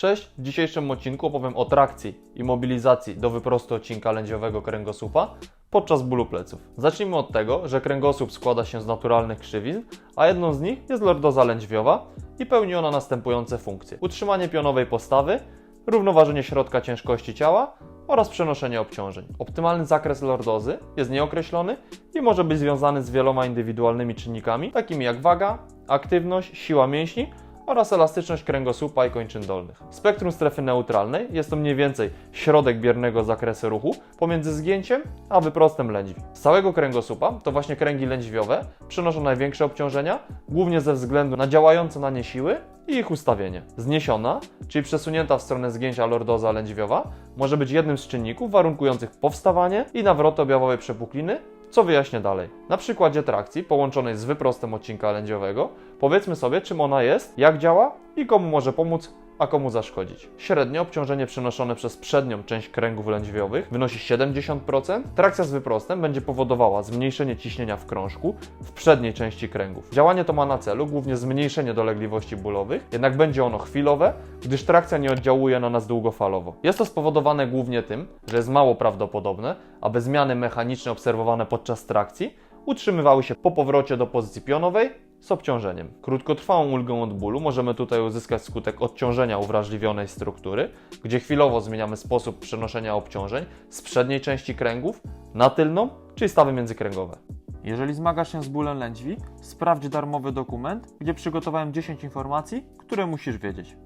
Cześć, w dzisiejszym odcinku opowiem o trakcji i mobilizacji do wyprostu odcinka lędźwiowego kręgosłupa podczas bólu pleców. Zacznijmy od tego, że kręgosłup składa się z naturalnych krzywizn, a jedną z nich jest lordoza lędźwiowa i pełni ona następujące funkcje. Utrzymanie pionowej postawy, równoważenie środka ciężkości ciała oraz przenoszenie obciążeń. Optymalny zakres lordozy jest nieokreślony i może być związany z wieloma indywidualnymi czynnikami, takimi jak waga, aktywność, siła mięśni oraz elastyczność kręgosłupa i kończyn dolnych. Spektrum strefy neutralnej jest to mniej więcej środek biernego zakresu ruchu pomiędzy zgięciem a wyprostem lędźwi. Z całego kręgosłupa to właśnie kręgi lędźwiowe przynoszą największe obciążenia, głównie ze względu na działające na nie siły i ich ustawienie. Zniesiona, czyli przesunięta w stronę zgięcia lordoza lędźwiowa, może być jednym z czynników warunkujących powstawanie i nawroty objawowej przepukliny co wyjaśnię dalej. Na przykładzie trakcji połączonej z wyprostem odcinka lędźwiowego powiedzmy sobie, czym ona jest, jak działa i komu może pomóc, a komu zaszkodzić. Średnio obciążenie przenoszone przez przednią część kręgów lędźwiowych wynosi 70%. Trakcja z wyprostem będzie powodowała zmniejszenie ciśnienia w krążku w przedniej części kręgów. Działanie to ma na celu głównie zmniejszenie dolegliwości bólowych, jednak będzie ono chwilowe, gdyż trakcja nie oddziałuje na nas długofalowo. Jest to spowodowane głównie tym, że jest mało prawdopodobne, aby zmiany mechaniczne obserwowane podczas trakcji utrzymywały się po powrocie do pozycji pionowej z obciążeniem. Krótkotrwałą ulgę od bólu możemy tutaj uzyskać skutek odciążenia uwrażliwionej struktury, gdzie chwilowo zmieniamy sposób przenoszenia obciążeń z przedniej części kręgów na tylną, czyli stawy międzykręgowe. Jeżeli zmagasz się z bólem lędźwi, sprawdź darmowy dokument, gdzie przygotowałem 10 informacji, które musisz wiedzieć.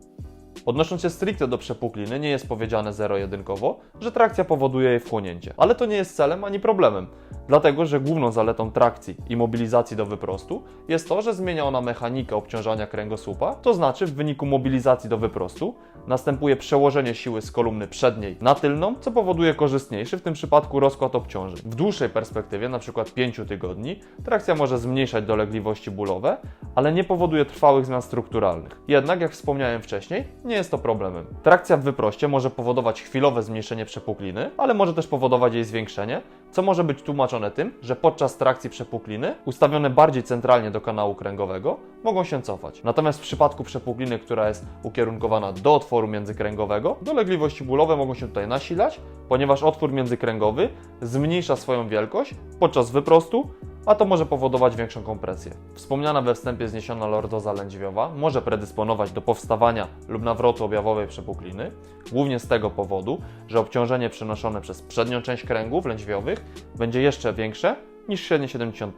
Odnosząc się stricte do przepukliny, nie jest powiedziane zero-jedynkowo, że trakcja powoduje jej wchłonięcie. Ale to nie jest celem ani problemem, dlatego że główną zaletą trakcji i mobilizacji do wyprostu jest to, że zmienia ona mechanikę obciążania kręgosłupa, to znaczy w wyniku mobilizacji do wyprostu następuje przełożenie siły z kolumny przedniej na tylną, co powoduje korzystniejszy w tym przypadku rozkład obciążeń. W dłuższej perspektywie, np. 5 tygodni, trakcja może zmniejszać dolegliwości bólowe, ale nie powoduje trwałych zmian strukturalnych. Jednak, jak wspomniałem wcześniej, nie jest to problemem. Trakcja w wyproście może powodować chwilowe zmniejszenie przepukliny, ale może też powodować jej zwiększenie, co może być tłumaczone tym, że podczas trakcji przepukliny, ustawione bardziej centralnie do kanału kręgowego, mogą się cofać. Natomiast w przypadku przepukliny, która jest ukierunkowana do otworu międzykręgowego, dolegliwości bólowe mogą się tutaj nasilać, ponieważ otwór międzykręgowy zmniejsza swoją wielkość podczas wyprostu, a to może powodować większą kompresję. Wspomniana we wstępie zniesiona lordoza lędźwiowa może predysponować do powstawania lub nawrotu objawowej przepukliny, głównie z tego powodu, że obciążenie przenoszone przez przednią część kręgów lędźwiowych będzie jeszcze większe niż średnie 70%.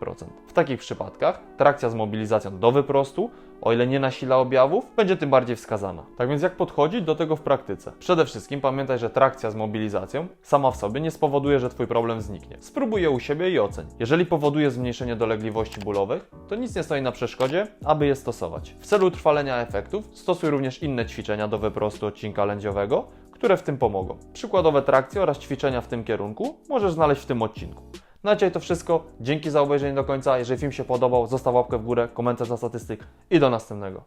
W takich przypadkach trakcja z mobilizacją do wyprostu, o ile nie nasila objawów, będzie tym bardziej wskazana. Tak więc jak podchodzić do tego w praktyce? Przede wszystkim pamiętaj, że trakcja z mobilizacją sama w sobie nie spowoduje, że Twój problem zniknie. Spróbuj je u siebie i oceń. Jeżeli powoduje zmniejszenie dolegliwości bólowych, to nic nie stoi na przeszkodzie, aby je stosować. W celu utrwalenia efektów stosuj również inne ćwiczenia do wyprostu odcinka lędziowego, które w tym pomogą. Przykładowe trakcje oraz ćwiczenia w tym kierunku możesz znaleźć w tym odcinku. Na dzisiaj to wszystko. Dzięki za obejrzenie do końca. Jeżeli film się podobał, zostaw łapkę w górę, komentarz dla statystyk i do następnego.